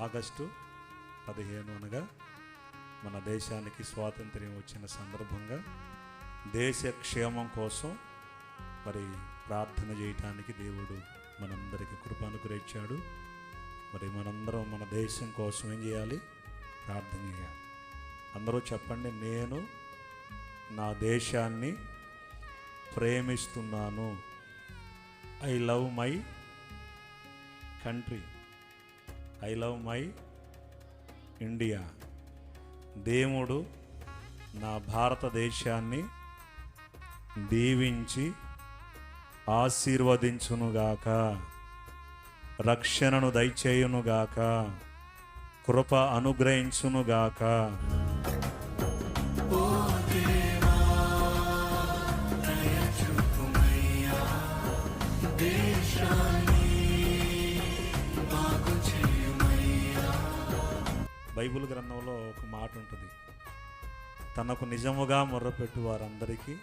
August పదిహేను అనగా మన దేశానికి స్వాతంత్ర్యం వచ్చిన సందర్భంగా దేశ క్షేమం కోసం మరి ప్రార్థన చేయటానికి దేవుడు మనందరికీ కృప అనుగ్రహించాడు మరి మనందరం మన దేశం కోసం ఏం చేయాలి? ప్రార్థన చేయాలి. అందరూ చెప్పండి నేను నా దేశాన్ని ప్రేమిస్తున్నాను. I love my country. I love my India. దేవుడు నా భారతదేశాన్ని దీవించి ఆశీర్వదించునుగాక. రక్షణను దయచేయునుగాక. కృప అనుగ్రహించునుగాక. బైబిల్ గ్రంథంలో ఒక మాట ఉంటుంది. తనకు నిజముగా మొర్రపెట్టు వారందరికీ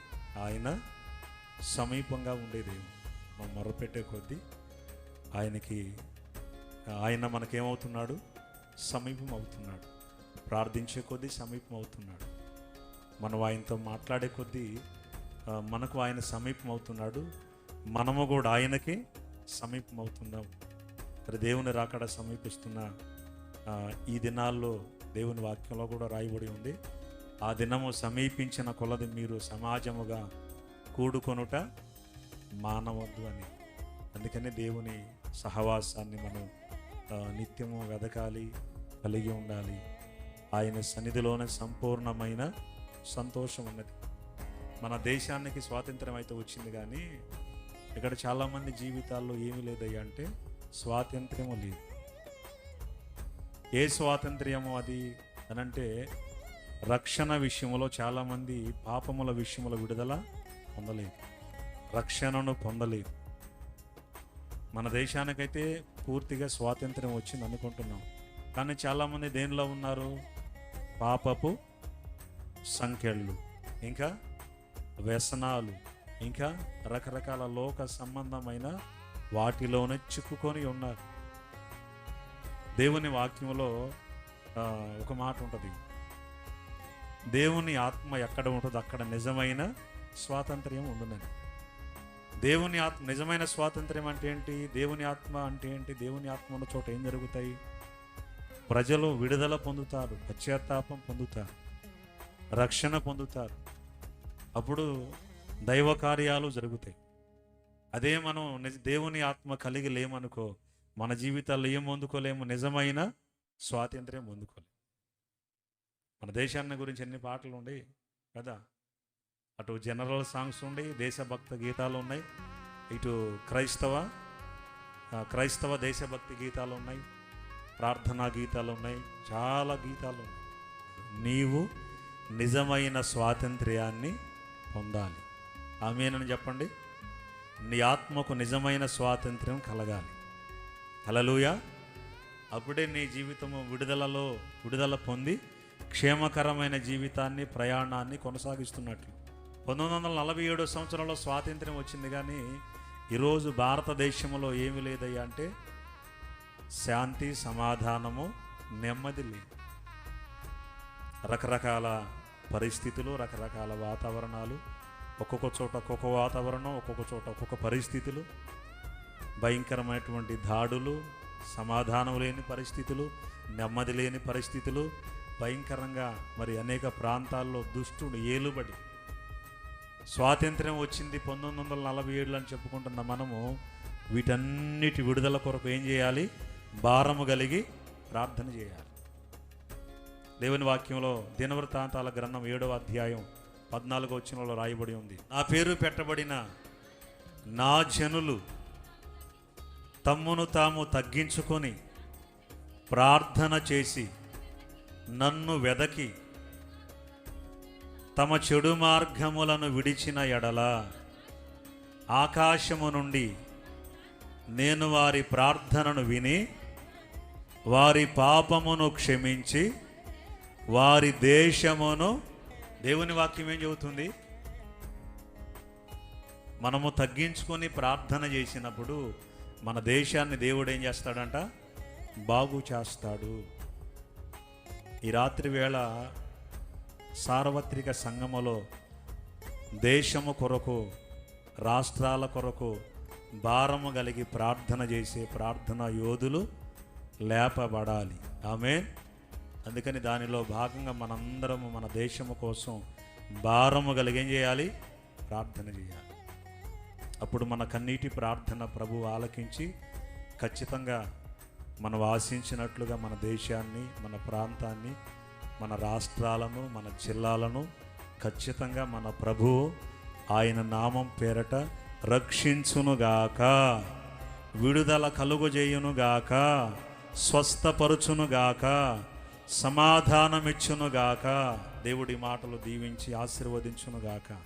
ఆయన సమీపంగా ఉండేది. మనం మొర్రపెట్టే కొద్దీ ఆయనకి ఆయన మనకేమవుతున్నాడు? సమీపం అవుతున్నాడు ప్రార్థించే కొద్దీ సమీపం అవుతున్నాడు మనం ఆయనతో మాట్లాడే కొద్దీ మనకు ఆయన సమీపం అవుతున్నాడు మనము కూడా ఆయనకి సమీపం అవుతున్నాం మరి దేవుని రాకడ సమీపిస్తున్నా ఈ దినాల్లో దేవుని వాక్యంలో కూడా రాయబడి ఉంది. ఆ దినము సమీపించిన కొలది మీరు సమాజముగా కూడుకొనుట మానవద్దు అని. అందుకని దేవుని సహవాసాన్ని మనం నిత్యము వెదకాలి కలిగి ఉండాలి. ఆయన సన్నిధిలోనే సంపూర్ణమైన సంతోషం ఉన్నది. మన దేశానికి స్వాతంత్రం అయితే వచ్చింది కానీ ఇక్కడ చాలామంది జీవితాల్లో ఏమీ లేదయ్యా అంటే స్వాతంత్ర్యము లేదు. ఏ స్వాతంత్ర్యము అది అనంటే రక్షణ విషయంలో చాలామంది పాపముల విషయంలో విడుదల పొందలేదు. రక్షణను పొందలేదు. మన దేశానికైతే పూర్తిగా స్వాతంత్ర్యం వచ్చింది అనుకుంటున్నాం. కానీ చాలామంది దేనిలో ఉన్నారు? పాపపు సంఖ్యలు ఇంకా వ్యసనాలు ఇంకా రకరకాల లోక సంబంధమైన వాటిలోనే చిక్కుకొని ఉన్నారు. దేవుని వాక్యంలో ఒక మాట ఉంటుంది. దేవుని ఆత్మ ఎక్కడ ఉంటుందో అక్కడ నిజమైన స్వాతంత్ర్యం ఉండునని. దేవుని ఆత్మ నిజమైన స్వాతంత్ర్యం అంటే ఏంటి? దేవుని ఆత్మ అంటే ఏంటి? దేవుని ఆత్మ ఉన్న చోట ఏం జరుగుతాయి? ప్రజలు విడుదల పొందుతారు పశ్చాత్తాపం పొందుతారు రక్షణ పొందుతారు. అప్పుడు దైవ కార్యాలు జరుగుతాయి. అదే మనం నిజ దేవుని ఆత్మ కలిగి లేమనుకో మన జీవితాల్లో ఏం పొందుకోలేము నిజమైన స్వాతంత్ర్యం పొందుకోలేము మన దేశాన్ని గురించి ఎన్ని పాటలు ఉన్నాయి కదా? అటు జనరల్ సాంగ్స్ ఉన్నాయి దేశభక్త గీతాలు ఉన్నాయి. ఇటు క్రైస్తవ క్రైస్తవ దేశభక్తి గీతాలు ఉన్నాయి. ప్రార్థనా గీతాలు ఉన్నాయి. చాలా గీతాలు ఉన్నాయి. నీవు నిజమైన స్వాతంత్ర్యాన్ని పొందాలి. ఆమెనని చెప్పండి? నీ ఆత్మకు నిజమైన స్వాతంత్ర్యం కలగాలి. హలలుయ అప్పుడే నీ జీవితము విడుదలలో విడుదల పొంది క్షేమకరమైన జీవితాన్ని ప్రయాణాన్ని కొనసాగిస్తున్నట్లు. పంతొమ్మిది వందల నలభై ఏడో సంవత్సరంలో స్వాతంత్ర్యం వచ్చింది కానీ ఈరోజు భారతదేశంలో ఏమి లేదయ్యా అంటే శాంతి సమాధానము నెమ్మది లేదు రకరకాల పరిస్థితులు రకరకాల వాతావరణాలు ఒక్కొక్క చోట ఒక్కొక్క వాతావరణం ఒక్కొక్క చోట ఒక్కొక్క పరిస్థితులు. భయంకరమైనటువంటి దాడులు సమాధానం లేని పరిస్థితులు నెమ్మది లేని పరిస్థితులు భయంకరంగా మరి అనేక ప్రాంతాల్లో దుష్టుడు ఏలుబడి. స్వాతంత్ర్యం వచ్చింది పంతొమ్మిది వందల నలభై ఏడులో అని చెప్పుకుంటున్న మనము వీటన్నిటి విడుదల కొరకు ఏం చేయాలి? భారము కలిగి ప్రార్థన చేయాలి. దేవుని వాక్యంలో దినవృత్తాంతాల గ్రంథం ఏడవ అధ్యాయం పద్నాలుగో వచ్చినలో రాయబడి ఉంది. నా పేరు పెట్టబడిన నా జనులు తమ్మును తాము తగ్గించుకొని ప్రార్థన చేసి నన్ను వెదకి తమ చెడు మార్గములను విడిచిన ఎడల ఆకాశము నుండి నేను వారి ప్రార్థనను విని వారి పాపమును క్షమించి వారి దేశమును దేవుని వాక్యం ఏం చెబుతుంది? మనము తగ్గించుకొని ప్రార్థన చేసినప్పుడు మన దేశాన్ని దేవుడు ఏం చేస్తాడంట? బాగు చేస్తాడు. ఈ రాత్రి వేళ సార్వత్రిక సంగమలో దేశము కొరకు రాష్ట్రాల కొరకు భారము కలిగి ప్రార్థన చేసే ప్రార్థన యోధులు లేపబడాలి. ఆమె అందుకని దానిలో భాగంగా మనందరము మన దేశము కోసం భారము కలిగేం చేయాలి? ప్రార్థన చేయాలి. అప్పుడు మన కన్నీటి ప్రార్థన ప్రభు ఆలకించి ఖచ్చితంగా మనం ఆశించినట్లుగా మన దేశాన్ని మన ప్రాంతాన్ని మన రాష్ట్రాలను మన జిల్లాలను ఖచ్చితంగా మన ప్రభువు ఆయన నామం పేరట రక్షించునుగాక. విడుదల కలుగుజేయునుగాక. స్వస్థపరుచునుగాక. సమాధానమిచ్చునుగాక. దేవుడి మాటలు దీవించి ఆశీర్వదించునుగాక.